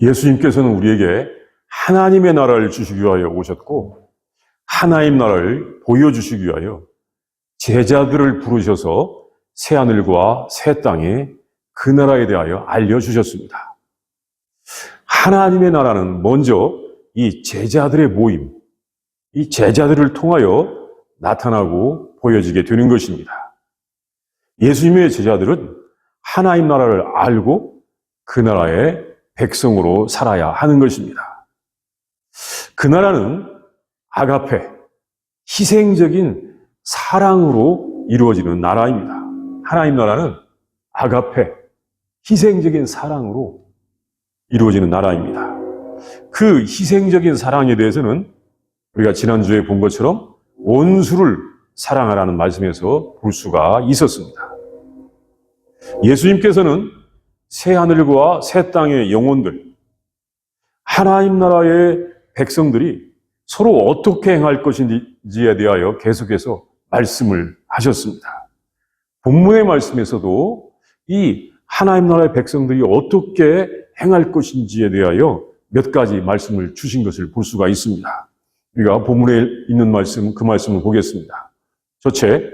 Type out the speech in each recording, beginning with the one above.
예수님께서는 우리에게 하나님의 나라를 주시기 위하여 오셨고, 하나님 나라를 보여주시기 위하여 제자들을 부르셔서 새하늘과 새 땅에 그 나라에 대하여 알려주셨습니다. 하나님의 나라는 먼저 이 제자들의 모임, 이 제자들을 통하여 나타나고 보여지게 되는 것입니다. 예수님의 제자들은 하나님 나라를 알고 그 나라의 백성으로 살아야 하는 것입니다. 그 나라는 아가페, 희생적인 사랑으로 이루어지는 나라입니다. 하나님 나라는 아가페, 희생적인 사랑으로 이루어지는 나라입니다. 그 희생적인 사랑에 대해서는 우리가 지난주에 본 것처럼 원수를 사랑하라는 말씀에서 볼 수가 있었습니다. 예수님께서는 새 하늘과 새 땅의 영혼들, 하나님 나라의 백성들이 서로 어떻게 행할 것인지에 대하여 계속해서 말씀을 하셨습니다. 본문의 말씀에서도 이 하나님 나라의 백성들이 어떻게 행할 것인지에 대하여 몇 가지 말씀을 주신 것을 볼 수가 있습니다. 우리가 본문에 있는 말씀, 그 말씀을 보겠습니다. 첫째,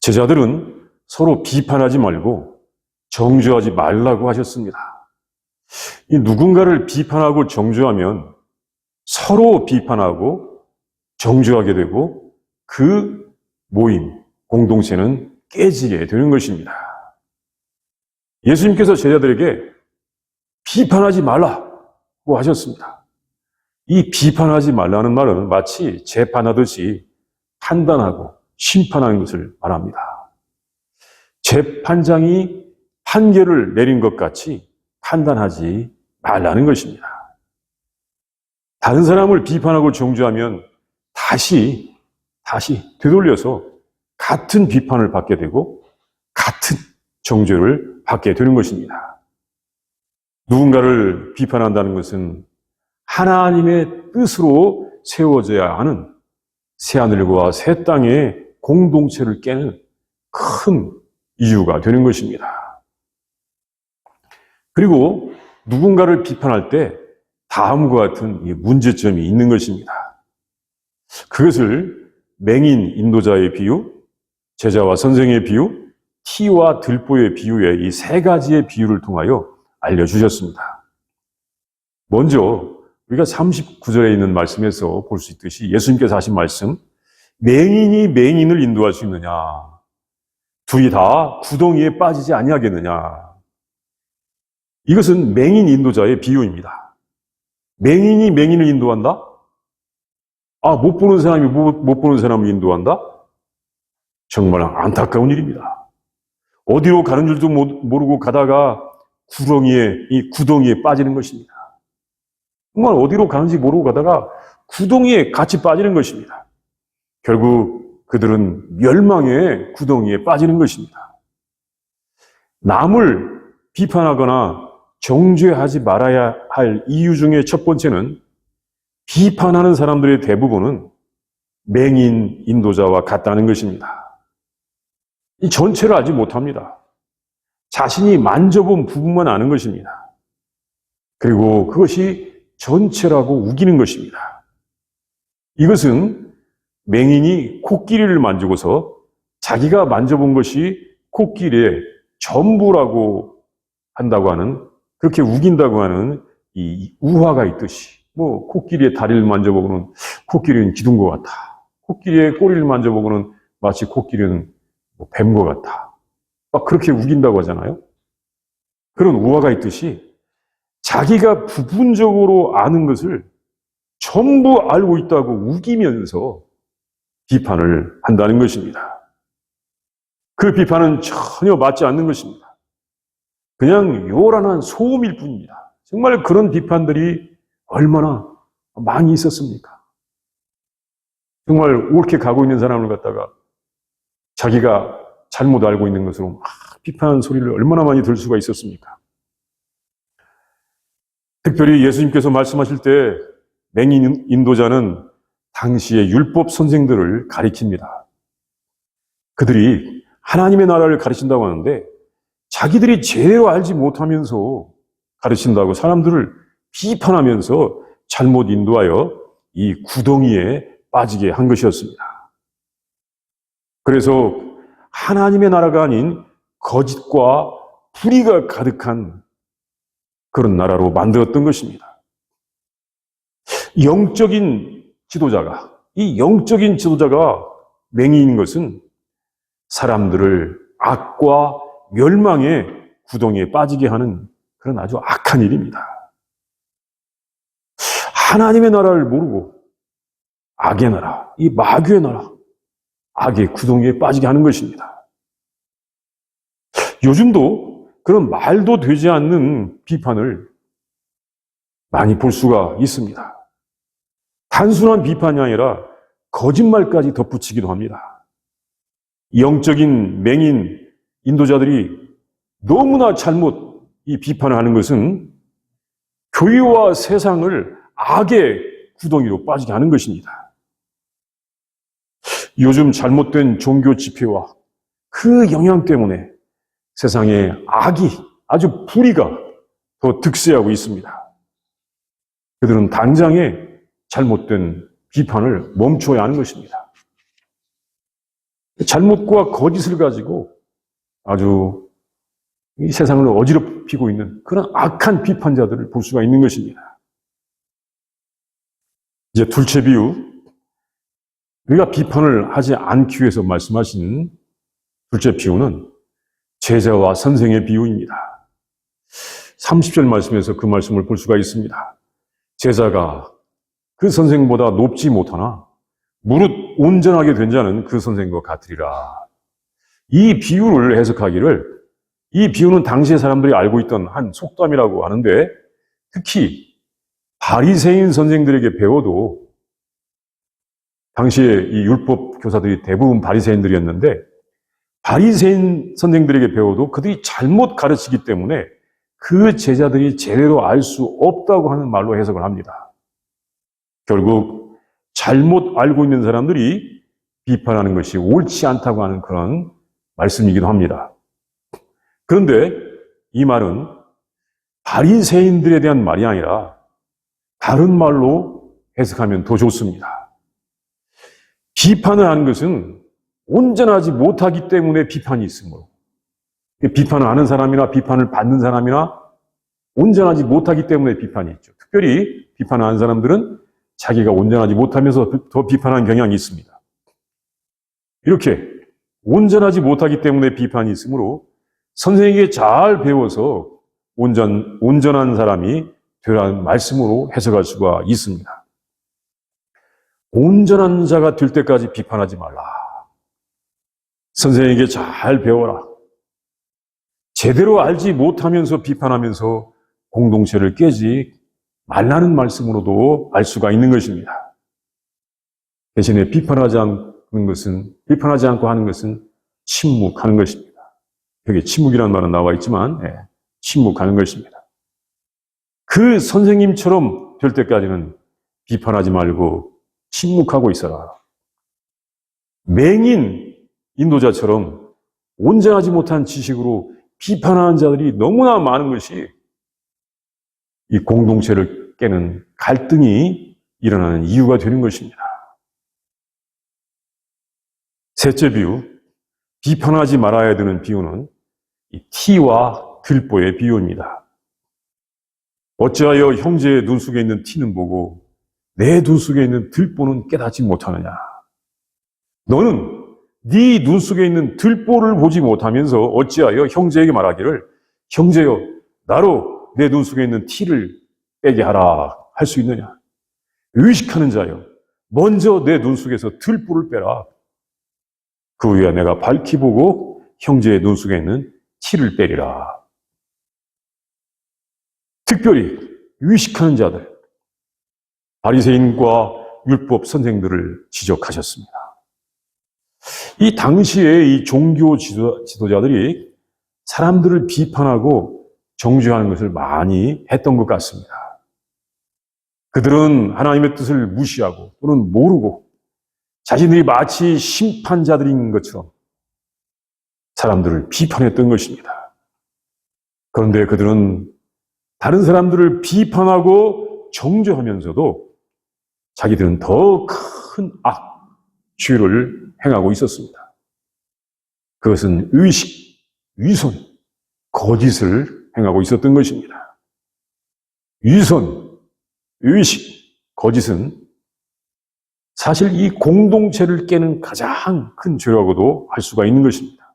제자들은 서로 비판하지 말고 정죄하지 말라고 하셨습니다. 이 누군가를 비판하고 정죄하면 서로 비판하고 정죄하게 되고 그 모임, 공동체는 깨지게 되는 것입니다. 예수님께서 제자들에게 비판하지 말라고 하셨습니다. 이 비판하지 말라는 말은 마치 재판하듯이 판단하고 심판하는 것을 말합니다. 재판장이 판결을 내린 것 같이 판단하지 말라는 것입니다. 다른 사람을 비판하고 정죄하면 다시, 다시 되돌려서 같은 비판을 받게 되고 같은 정죄를 받게 되는 것입니다. 누군가를 비판한다는 것은 하나님의 뜻으로 세워져야 하는 새하늘과 새 땅의 공동체를 깨는 큰 이유가 되는 것입니다. 그리고 누군가를 비판할 때 다음과 같은 문제점이 있는 것입니다. 그것을 맹인 인도자의 비유, 제자와 선생의 비유, 티와 들보의 비유의 이 세 가지의 비유를 통하여 알려주셨습니다. 먼저 우리가 39절에 있는 말씀에서 볼 수 있듯이 예수님께서 하신 말씀, 맹인이 맹인을 인도할 수 있느냐? 둘이 다 구덩이에 빠지지 아니하겠느냐? 이것은 맹인 인도자의 비유입니다. 맹인이 맹인을 인도한다? 아, 못 보는 사람이 못, 못 보는 사람을 인도한다? 정말 안타까운 일입니다. 어디로 가는 줄도 모르고 가다가 구덩이에, 이 구덩이에 빠지는 것입니다. 정말 어디로 가는지 모르고 가다가 구덩이에 같이 빠지는 것입니다. 결국 그들은 멸망의 구덩이에 빠지는 것입니다. 남을 비판하거나 정죄하지 말아야 할 이유 중에 첫 번째는 비판하는 사람들의 대부분은 맹인 인도자와 같다는 것입니다. 이 전체를 알지 못합니다. 자신이 만져본 부분만 아는 것입니다. 그리고 그것이 전체라고 우기는 것입니다. 이것은 맹인이 코끼리를 만지고서 자기가 만져본 것이 코끼리의 전부라고 한다고 하는 그렇게 우긴다고 하는 이 우화가 있듯이 뭐 코끼리의 다리를 만져보고는 코끼리는 기둥 것 같아. 코끼리의 꼬리를 만져보고는 마치 코끼리는 뭐 뱀것 같아. 막 그렇게 우긴다고 하잖아요. 그런 우화가 있듯이 자기가 부분적으로 아는 것을 전부 알고 있다고 우기면서 비판을 한다는 것입니다. 그 비판은 전혀 맞지 않는 것입니다. 그냥 요란한 소음일 뿐입니다. 정말 그런 비판들이 얼마나 많이 있었습니까? 정말 옳게 가고 있는 사람을 갖다가 자기가 잘못 알고 있는 것으로 막 비판하는 소리를 얼마나 많이 들 수가 있었습니까? 특별히 예수님께서 말씀하실 때 맹인 인도자는 당시의 율법 선생들을 가리킵니다. 그들이 하나님의 나라를 가르친다고 하는데 자기들이 제대로 알지 못하면서 가르친다고 사람들을 비판하면서 잘못 인도하여 이 구덩이에 빠지게 한 것이었습니다. 그래서 하나님의 나라가 아닌 거짓과 불의가 가득한 그런 나라로 만들었던 것입니다. 영적인 지도자가, 이 영적인 지도자가 맹인인 것은 사람들을 악과 멸망의 구덩이에 빠지게 하는 그런 아주 악한 일입니다. 하나님의 나라를 모르고 악의 나라, 이 마귀의 나라, 악의 구덩이에 빠지게 하는 것입니다. 요즘도 그런 말도 되지 않는 비판을 많이 볼 수가 있습니다. 단순한 비판이 아니라 거짓말까지 덧붙이기도 합니다. 영적인 맹인 인도자들이 너무나 잘못 이 비판을 하는 것은 교회와 세상을 악의 구덩이로 빠지게 하는 것입니다. 요즘 잘못된 종교 집회와 그 영향 때문에 세상에 악이 아주 불의가 더 득세하고 있습니다. 그들은 당장에 잘못된 비판을 멈춰야 하는 것입니다. 잘못과 거짓을 가지고 아주 이 세상을 어지럽히고 있는 그런 악한 비판자들을 볼 수가 있는 것입니다. 이제 둘째 비유, 우리가 비판을 하지 않기 위해서 말씀하신 둘째 비유는 제자와 선생의 비유입니다. 30절 말씀에서 그 말씀을 볼 수가 있습니다. 제자가 그 선생보다 높지 못하나 무릇 온전하게 된 자는 그 선생과 같으리라. 이 비유를 해석하기를 이 비유는 당시의 사람들이 알고 있던 한 속담이라고 하는데 특히 바리새인 선생들에게 배워도 당시에 이 율법 교사들이 대부분 바리새인들이었는데 바리새인 선생들에게 배워도 그들이 잘못 가르치기 때문에 그 제자들이 제대로 알 수 없다고 하는 말로 해석을 합니다. 결국 잘못 알고 있는 사람들이 비판하는 것이 옳지 않다고 하는 그런 말씀이기도 합니다. 그런데 이 말은 바리새인들에 대한 말이 아니라 다른 말로 해석하면 더 좋습니다. 비판을 하는 것은 온전하지 못하기 때문에 비판이 있으므로 비판을 하는 사람이나 비판을 받는 사람이나 온전하지 못하기 때문에 비판이 있죠. 특별히 비판하는 사람들은 자기가 온전하지 못하면서 더 비판하는 경향이 있습니다. 이렇게 온전하지 못하기 때문에 비판이 있으므로 선생에게 잘 배워서 온전, 온전한 사람이 되라는 말씀으로 해석할 수가 있습니다. 온전한 자가 될 때까지 비판하지 말라. 선생에게 잘 배워라. 제대로 알지 못하면서 비판하면서 공동체를 깨지 말라는 말씀으로도 알 수가 있는 것입니다. 대신에 비판하지 않 는 것은, 비판하지 않고 하는 것은 침묵하는 것입니다. 여기 침묵이라는 말은 나와 있지만, 예, 침묵하는 것입니다. 그 선생님처럼 될 때까지는 비판하지 말고 침묵하고 있어라. 맹인 인도자처럼 온전하지 못한 지식으로 비판하는 자들이 너무나 많은 것이 이 공동체를 깨는 갈등이 일어나는 이유가 되는 것입니다. 셋째 비유, 비판하지 말아야 되는 비유는 이 티와 들보의 비유입니다. 어찌하여 형제의 눈 속에 있는 티는 보고 내 눈 속에 있는 들보는 깨닫지 못하느냐? 너는 네 눈 속에 있는 들보를 보지 못하면서 어찌하여 형제에게 말하기를 형제여 나로 내 눈 속에 있는 티를 빼게 하라 할 수 있느냐? 의식하는 자여 먼저 내 눈 속에서 들보를 빼라. 그 후에 내가 밝히 보고 형제의 눈 속에 있는 티를 빼리라. 특별히 의식하는 자들, 바리새인과 율법 선생들을 지적하셨습니다. 이 당시에 이 종교 지도, 지도자들이 사람들을 비판하고 정죄하는 것을 많이 했던 것 같습니다. 그들은 하나님의 뜻을 무시하고 또는 모르고 자신들이 마치 심판자들인 것처럼 사람들을 비판했던 것입니다. 그런데 그들은 다른 사람들을 비판하고 정죄하면서도 자기들은 더 큰 악, 죄를 행하고 있었습니다. 그것은 의식, 위선, 거짓을 행하고 있었던 것입니다. 위선, 의식, 거짓은 사실 이 공동체를 깨는 가장 큰 죄라고도 할 수가 있는 것입니다.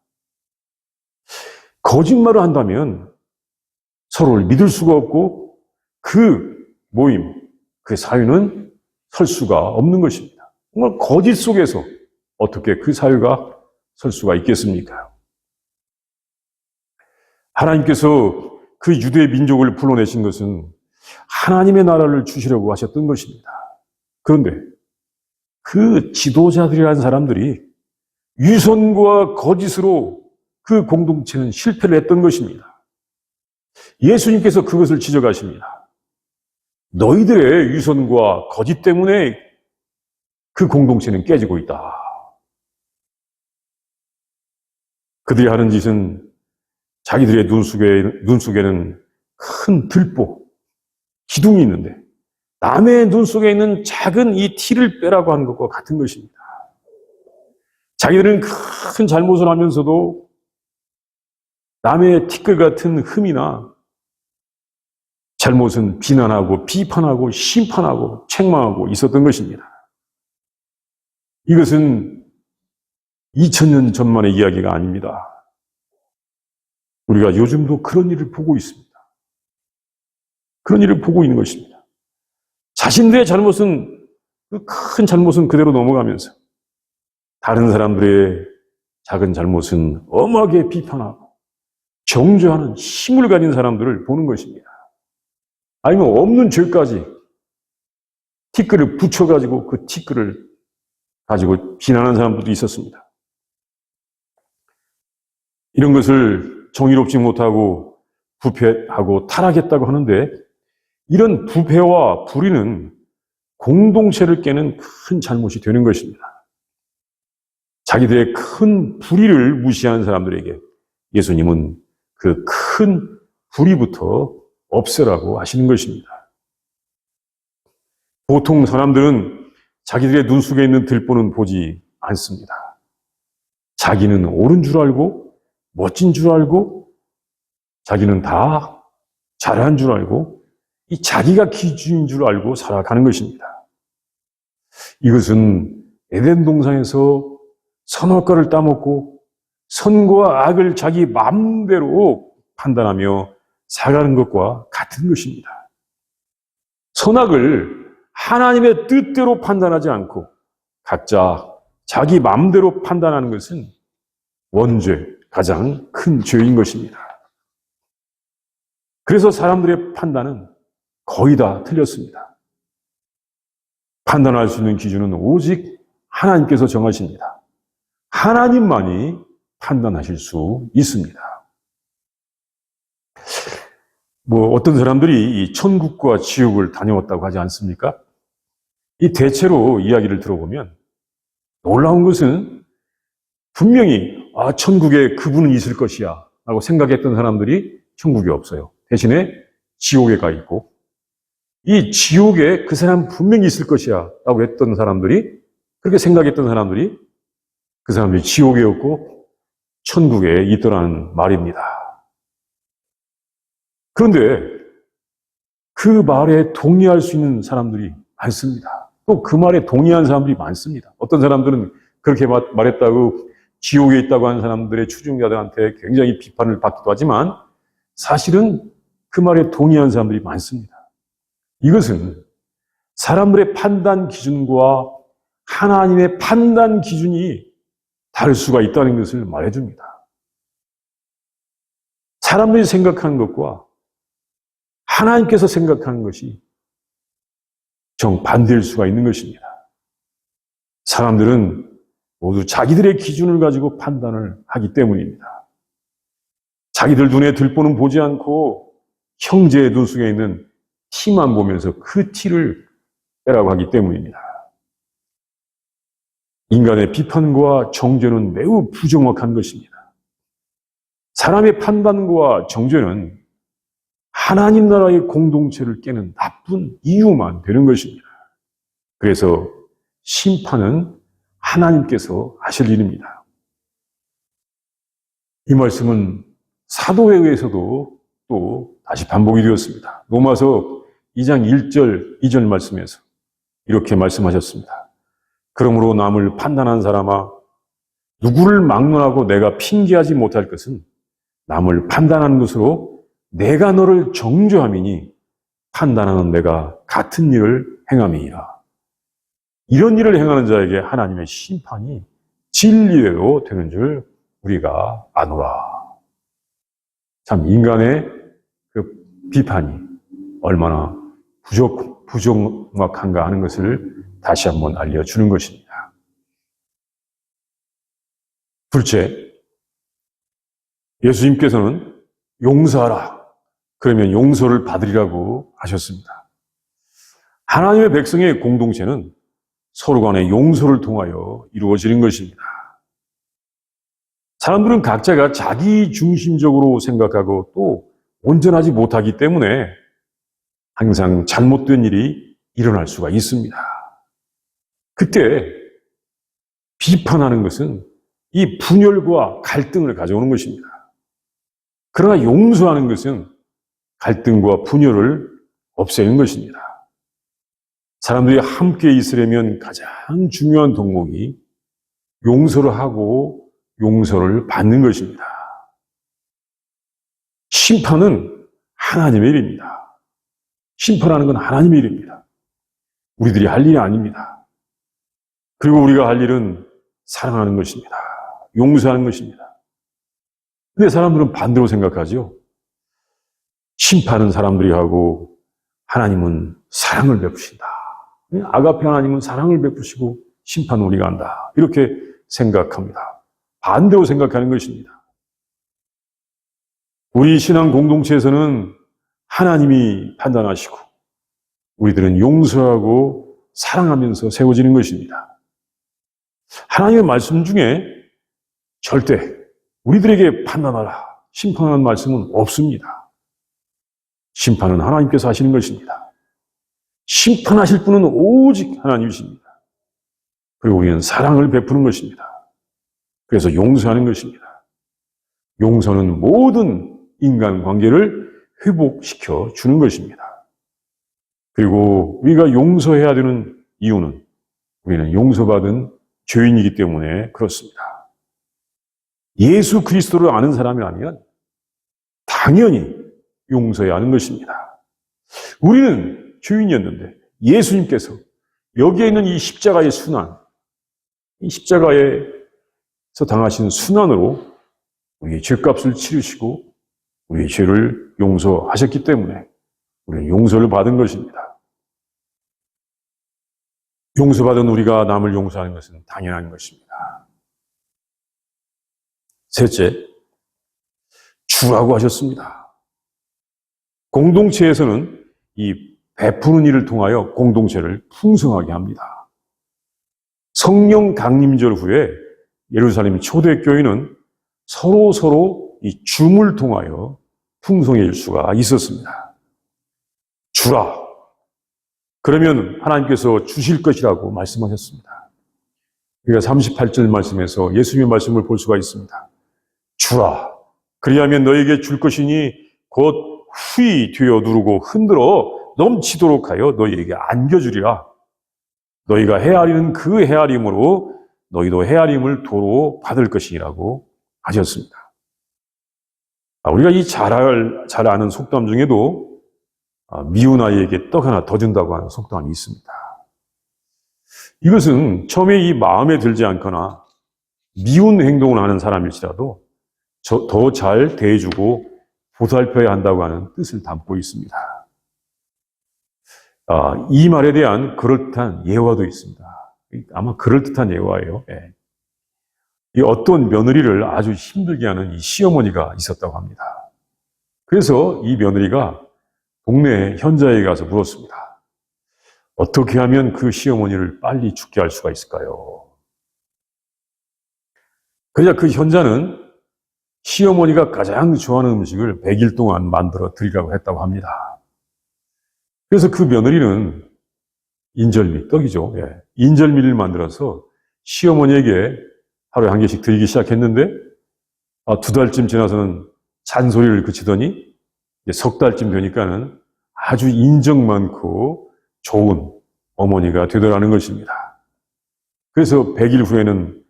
거짓말을 한다면 서로를 믿을 수가 없고 그 모임, 그 사회는 설 수가 없는 것입니다. 정말 거짓 속에서 어떻게 그 사회가 설 수가 있겠습니까? 하나님께서 그 유대 민족을 불러내신 것은 하나님의 나라를 주시려고 하셨던 것입니다. 그런데 그 지도자들이라는 사람들이 위선과 거짓으로 그 공동체는 실패를 했던 것입니다. 예수님께서 그것을 지적하십니다. 너희들의 위선과 거짓 때문에 그 공동체는 깨지고 있다. 그들이 하는 짓은 자기들의 눈 속에, 눈 속에는 큰 들보, 기둥이 있는데 남의 눈 속에 있는 작은 이 티를 빼라고 하는 것과 같은 것입니다. 자기들은 큰 잘못을 하면서도 남의 티끌 같은 흠이나 잘못은 비난하고 비판하고 심판하고 책망하고 있었던 것입니다. 이것은 2000년 전만의 이야기가 아닙니다. 우리가 요즘도 그런 일을 보고 있습니다. 그런 일을 보고 있는 것입니다. 자신들의 잘못은 그 큰 잘못은 그대로 넘어가면서 다른 사람들의 작은 잘못은 엄하게 비판하고 정죄하는 힘을 가진 사람들을 보는 것입니다. 아니면 없는 죄까지 티끌을 붙여가지고 그 티끌을 가지고 비난하는 사람들도 있었습니다. 이런 것을 정의롭지 못하고 부패하고 타락했다고 하는데 이런 부패와 불의는 공동체를 깨는 큰 잘못이 되는 것입니다. 자기들의 큰 불의를 무시한 사람들에게 예수님은 그 큰 불의부터 없애라고 하시는 것입니다. 보통 사람들은 자기들의 눈 속에 있는 들보는 보지 않습니다. 자기는 옳은 줄 알고, 멋진 줄 알고, 자기는 다 잘한 줄 알고, 이 자기가 기준인 줄 알고 살아가는 것입니다. 이것은 에덴 동산에서 선악과를 따먹고 선과 악을 자기 마음대로 판단하며 살아가는 것과 같은 것입니다. 선악을 하나님의 뜻대로 판단하지 않고 각자 자기 마음대로 판단하는 것은 원죄, 가장 큰 죄인 것입니다. 그래서 사람들의 판단은 거의 다 틀렸습니다. 판단할 수 있는 기준은 오직 하나님께서 정하십니다. 하나님만이 판단하실 수 있습니다. 뭐 어떤 사람들이 이 천국과 지옥을 다녀왔다고 하지 않습니까? 이 대체로 이야기를 들어보면 놀라운 것은 분명히 아 천국에 그분은 있을 것이야 라고 생각했던 사람들이 천국에 없어요. 대신에 지옥에 가 있고 이 지옥에 그 사람 분명히 있을 것이야 라고 했던 사람들이 그렇게 생각했던 사람들이 그 사람들이 지옥에 없고 천국에 있더라는 말입니다. 그런데 그 말에 동의할 수 있는 사람들이 많습니다. 또 그 말에 동의한 사람들이 많습니다. 어떤 사람들은 그렇게 말했다고 지옥에 있다고 하는 사람들의 추종자들한테 굉장히 비판을 받기도 하지만 사실은 그 말에 동의한 사람들이 많습니다. 이것은 사람들의 판단 기준과 하나님의 판단 기준이 다를 수가 있다는 것을 말해줍니다. 사람들이 생각하는 것과 하나님께서 생각하는 것이 정반대일 수가 있는 것입니다. 사람들은 모두 자기들의 기준을 가지고 판단을 하기 때문입니다. 자기들 눈에 들보는 보지 않고 형제의 눈 속에 있는 티만 보면서 그 티를 빼라고 하기 때문입니다. 인간의 비판과 정죄는 매우 부정확한 것입니다. 사람의 판단과 정죄는 하나님 나라의 공동체를 깨는 나쁜 이유만 되는 것입니다. 그래서 심판은 하나님께서 하실 일입니다. 이 말씀은 사도회에서도 또 다시 반복이 되었습니다. 로마서 2장 1절, 2절 말씀에서 이렇게 말씀하셨습니다. 그러므로 남을 판단한 사람아, 누구를 막론하고 내가 핑계하지 못할 것은 남을 판단하는 것으로 내가 너를 정죄함이니 판단하는 내가 같은 일을 행함이니라. 이런 일을 행하는 자에게 하나님의 심판이 진리대로 되는 줄 우리가 아노라. 참 인간의 그 비판이 얼마나 부족, 부정확한가 하는 것을 다시 한번 알려주는 것입니다. 둘째, 예수님께서는 용서하라. 그러면 용서를 받으리라고 하셨습니다. 하나님의 백성의 공동체는 서로 간의 용서를 통하여 이루어지는 것입니다. 사람들은 각자가 자기 중심적으로 생각하고 또 온전하지 못하기 때문에 항상 잘못된 일이 일어날 수가 있습니다. 그때 비판하는 것은 이 분열과 갈등을 가져오는 것입니다. 그러나 용서하는 것은 갈등과 분열을 없애는 것입니다. 사람들이 함께 있으려면 가장 중요한 덕목이 용서를 하고 용서를 받는 것입니다. 심판은 하나님의 일입니다. 심판하는 건 하나님의 일입니다. 우리들이 할 일이 아닙니다. 그리고 우리가 할 일은 사랑하는 것입니다. 용서하는 것입니다. 근데 사람들은 반대로 생각하죠. 심판은 사람들이 하고 하나님은 사랑을 베푸신다. 아가페 하나님은 사랑을 베푸시고 심판은 우리가 한다. 이렇게 생각합니다. 반대로 생각하는 것입니다. 우리 신앙 공동체에서는 하나님이 판단하시고 우리들은 용서하고 사랑하면서 세워지는 것입니다. 하나님의 말씀 중에 절대 우리들에게 판단하라, 심판하는 말씀은 없습니다. 심판은 하나님께서 하시는 것입니다. 심판하실 분은 오직 하나님이십니다. 그리고 우리는 사랑을 베푸는 것입니다. 그래서 용서하는 것입니다. 용서는 모든 인간 관계를 회복시켜 주는 것입니다. 그리고 우리가 용서해야 되는 이유는 우리는 용서받은 죄인이기 때문에 그렇습니다. 예수 그리스도를 아는 사람이라면 당연히 용서해야 하는 것입니다. 우리는 죄인이었는데 예수님께서 여기에 있는 이 십자가의 순환, 이 십자가에서 당하신 순환으로 우리의 죄값을 치르시고 우리의 죄를 용서하셨기 때문에 우리는 용서를 받은 것입니다. 용서받은 우리가 남을 용서하는 것은 당연한 것입니다. 셋째, 주라고 하셨습니다. 공동체에서는 이 베푸는 일을 통하여 공동체를 풍성하게 합니다. 성령 강림절 후에 예루살렘 초대교회는 서로 서로 이 줌을 통하여 풍성해질 수가 있었습니다. 주라. 그러면 하나님께서 주실 것이라고 말씀하셨습니다. 우리가 38절 말씀에서 예수님의 말씀을 볼 수가 있습니다. 주라. 그리하면 너에게 줄 것이니 곧 후이 되어 누르고 흔들어 넘치도록 하여 너희에게 안겨주리라. 너희가 헤아리는 그 헤아림으로 너희도 헤아림을 도로 받을 것이라고 하셨습니다. 아, 우리가 이 잘, 알, 잘 아는 속담 중에도 아, 미운 아이에게 떡 하나 더 준다고 하는 속담이 있습니다. 이것은 처음에 이 마음에 들지 않거나 미운 행동을 하는 사람일지라도 더 잘 대해주고 보살펴야 한다고 하는 뜻을 담고 있습니다. 아, 이 말에 대한 그럴듯한 예화도 있습니다. 아마 그럴듯한 예화예요. 예. 이 어떤 며느리를 아주 힘들게 하는 이 시어머니가 있었다고 합니다. 그래서 이 며느리가 동네 현자에 가서 물었습니다. 어떻게 하면 그 시어머니를 빨리 죽게 할 수가 있을까요? 그러자 그 현자는 시어머니가 가장 좋아하는 음식을 100일 동안 만들어 드리라고 했다고 합니다. 그래서 그 며느리는 인절미, 떡이죠. 예. 인절미를 만들어서 시어머니에게 하루에 한 개씩 드리기 시작했는데, 아, 두 달쯤 지나서는 잔소리를 그치더니, 석 달쯤 되니까는 아주 인정 많고 좋은 어머니가 되더라는 것입니다. 그래서 100일 후에는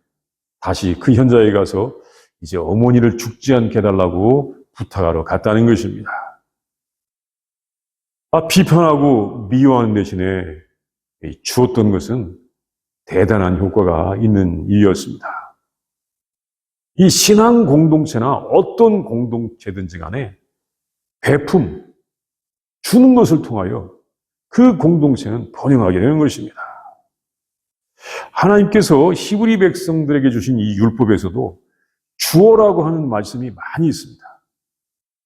다시 그 현장에 가서 이제 어머니를 죽지 않게 해달라고 부탁하러 갔다는 것입니다. 아, 비판하고 미워하는 대신에 이 주었던 것은 대단한 효과가 있는 일이었습니다. 이 신앙 공동체나 어떤 공동체든지 간에 배품, 주는 것을 통하여 그 공동체는 번영하게 되는 것입니다. 하나님께서 히브리 백성들에게 주신 이 율법에서도 주어라고 하는 말씀이 많이 있습니다.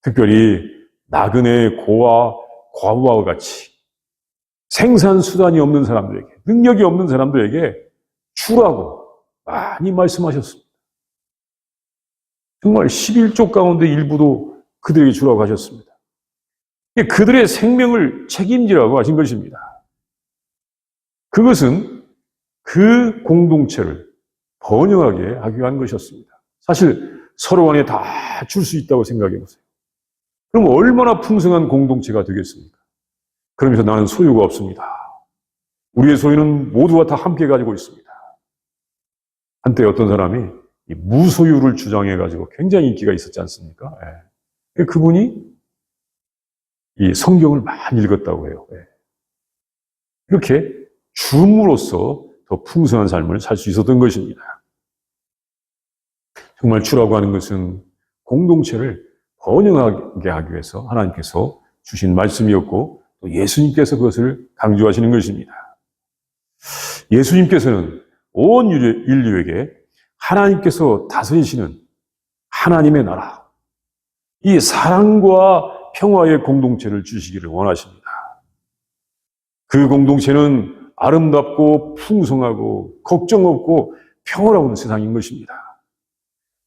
특별히 나그네의 고와 과부와 같이 생산 수단이 없는 사람들에게, 능력이 없는 사람들에게 주라고 많이 말씀하셨습니다. 정말 11조 가운데 일부도 그들에게 주라고 하셨습니다. 그들의 생명을 책임지라고 하신 것입니다. 그것은 그 공동체를 번영하게 하기 위한 것이었습니다. 사실 서로 간에 다 줄 수 있다고 생각해 보세요. 그럼 얼마나 풍성한 공동체가 되겠습니까? 그러면서 나는 소유가 없습니다. 우리의 소유는 모두가 다 함께 가지고 있습니다. 한때 어떤 사람이 무소유를 주장해 가지고 굉장히 인기가 있었지 않습니까? 예. 그분이 이 성경을 많이 읽었다고 해요. 예. 이렇게 줌으로써 더 풍성한 삶을 살 수 있었던 것입니다. 정말 주라고 하는 것은 공동체를 번영하게 하기 위해서 하나님께서 주신 말씀이었고 또 예수님께서 그것을 강조하시는 것입니다. 예수님께서는 온 인류에게 하나님께서 다스리시는 하나님의 나라, 이 사랑과 평화의 공동체를 주시기를 원하십니다. 그 공동체는 아름답고 풍성하고 걱정 없고 평화로운 세상인 것입니다.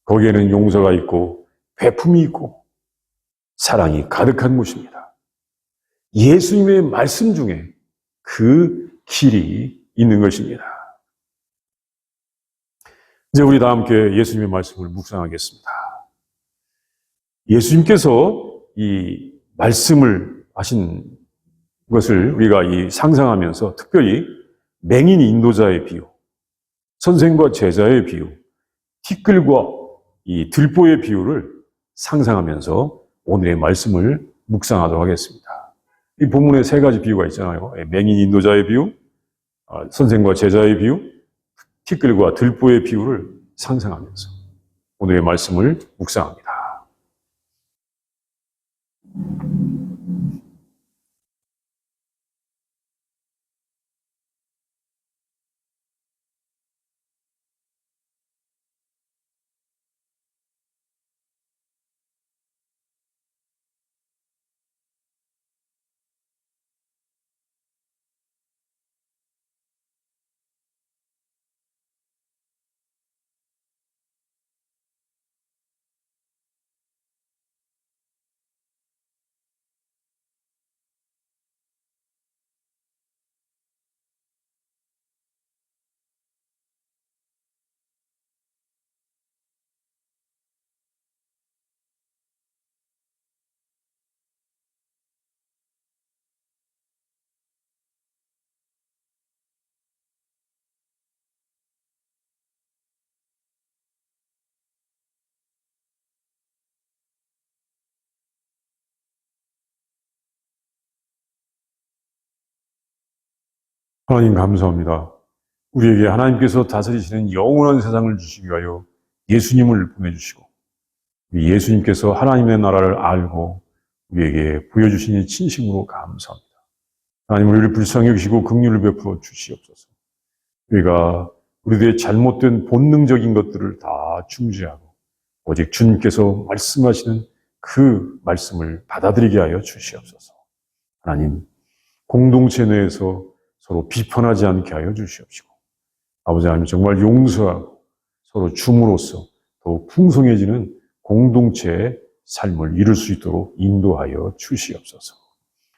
거기에는 용서가 있고 배품이 있고 사랑이 가득한 곳입니다. 예수님의 말씀 중에 그 길이 있는 것입니다. 이제 우리 다 함께 예수님의 말씀을 묵상하겠습니다. 예수님께서 이 말씀을 하신 것을 우리가 이 상상하면서 특별히 맹인 인도자의 비유, 선생과 제자의 비유, 티끌과 이 들보의 비유를 상상하면서 오늘의 말씀을 묵상하도록 하겠습니다. 이 본문에 세 가지 비유가 있잖아요. 맹인 인도자의 비유, 아, 선생과 제자의 비유, 티끌과 들보의 비유를 상상하면서 오늘의 말씀을 묵상합니다. 하나님 감사합니다. 우리에게 하나님께서 다스리시는 영원한 세상을 주시기 위하여 예수님을 보내주시고 예수님께서 하나님의 나라를 알고 우리에게 부여주시니 진심으로 감사합니다. 하나님 우리를 불쌍히 여기시고 긍휼을 베풀어 주시옵소서. 우리가 우리들의 잘못된 본능적인 것들을 다 중지하고 오직 주님께서 말씀하시는 그 말씀을 받아들이게 하여 주시옵소서. 하나님 공동체 내에서 서로 비판하지 않게 하여 주시옵시고 아버지 하나님 정말 용서하고 서로 줌으로써 더욱 풍성해지는 공동체의 삶을 이룰 수 있도록 인도하여 주시옵소서.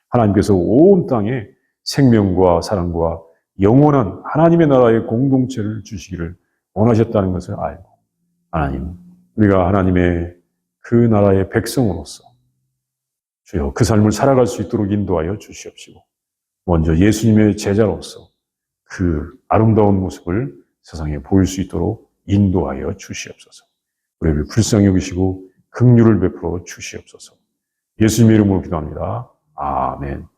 하나님께서 온 땅에 생명과 사랑과 영원한 하나님의 나라의 공동체를 주시기를 원하셨다는 것을 알고 하나님, 우리가 하나님의 그 나라의 백성으로서 주여 그 삶을 살아갈 수 있도록 인도하여 주시옵시고 먼저 예수님의 제자로서 그 아름다운 모습을 세상에 보일 수 있도록 인도하여 주시옵소서. 우리를 불쌍히 여기시고 긍휼을 베풀어 주시옵소서. 예수님의 이름으로 기도합니다. 아멘.